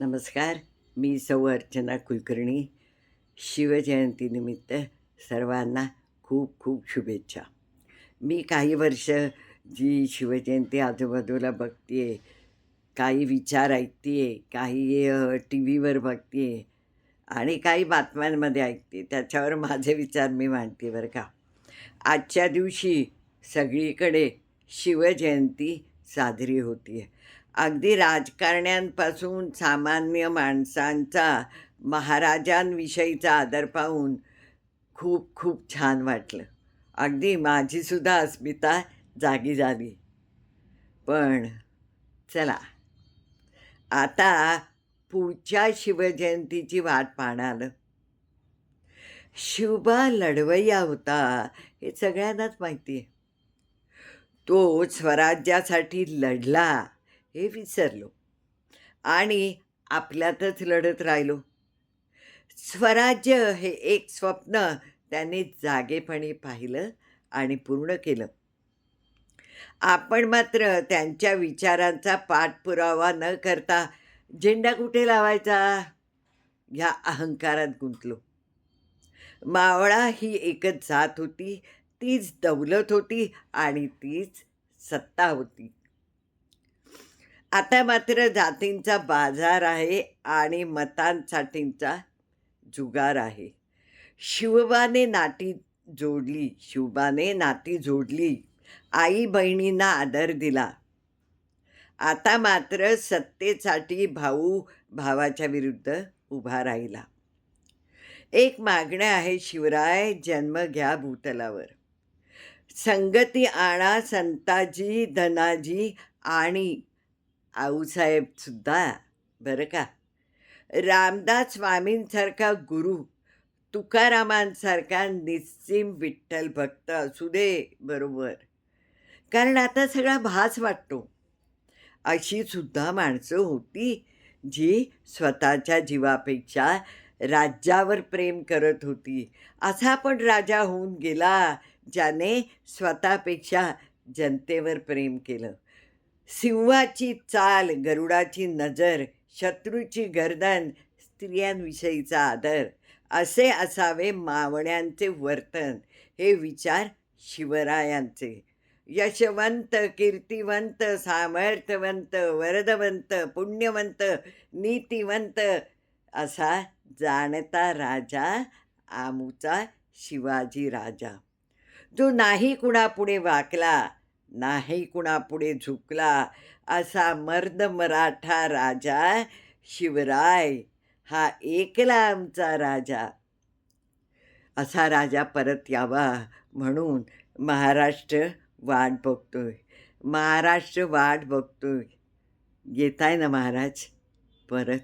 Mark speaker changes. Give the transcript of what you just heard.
Speaker 1: नमस्कार मी सौ अर्चना कुलकर्णी. शिवजयंतीनिमित्त सर्वांना खूप खूप शुभेच्छा. मी काही वर्ष जी शिवजयंती आजूबाजूला बघते आहे काही विचार ऐकते आहे काही टी व्हीवर बघते आहे आणि काही बातम्यांमध्ये ऐकते त्याच्यावर माझे विचार मी मांडते बरं का. आजच्या दिवशी सगळीकडे शिवजयंती साजरी होती आहे अगदी राजकारण्यांपासून सामान्य माणसांचा महाराजांविषयीचा आदर पाहून खूप खूप छान वाटलं. अगदी माझीसुद्धा अस्मिता जागी झाली. पण चला. आता पुढच्या शिवजयंतीची वाट पाहणार. शिवबा लढवय्या होता हे सगळ्यांनाच माहिती आहे तो स्वराज्यासाठी लढला. हे विसरलो. आणि आपल्यातच लढत राहिलो. स्वराज्य हे एक स्वप्न त्याने जागेपणी पाहिलं आणि पूर्ण केलं. आपण मात्र त्यांच्या विचारांचा पाठपुरावा न करता झेंडा कुठे लावायचा? ह्या अहंकारात गुंतलो. मावळा ही एकच जात होती तीच दौलत होती आणि तीच सत्ता होती. आता मात्र जातींचा बाजार आहे आणि मतांसाठींचा जुगार आहे. शिवबाने नाटी जोडली शिवबाने नाती जोडली आई बहिणींना आदर दिला. आता मात्र सत्तेसाठी भाऊ भावाच्या विरुद्ध उभा राहिला. एक मागणं आहे शिवराय जन्म घ्या भूतलावर. संगती आणा संताजी धनाजी आणि आऊसाहेबसुद्धा बरं का रामदास स्वामींसारखा गुरु तुकारामांसारखा निस्सिम विठ्ठल भक्त असू दे बरोबर कारण आता सगळा भास वाटतो अशी सुद्धा माणसं होती जी स्वतःच्या जीवापेक्षा राज्यावर प्रेम करत होती असा पण राजा होऊन गेला ज्याने स्वतःपेक्षा जनतेवर प्रेम केलं सिंहाची चाल गरुडाची नजर शत्रूची गर्दन स्त्रियांविषयीचा आदर असे असावे मावण्यांचे वर्तन. हे विचार शिवरायांचे. यशवंत कीर्तिवंत सामर्थ्यवंत वरदवंत पुण्यवंत नीतिवंत असा जाणता राजा आमूचा शिवाजी राजा. जो नाही कुणापुढे वाकला नाही कुणापुढे झुकला असा मर्द मराठा राजा शिवराय हा एकला आमचा राजा. असा राजा परत यावा म्हणून महाराष्ट्र वाट बघतोय. महाराष्ट्र वाट बघतोय. येत आहे ना महाराज? परत.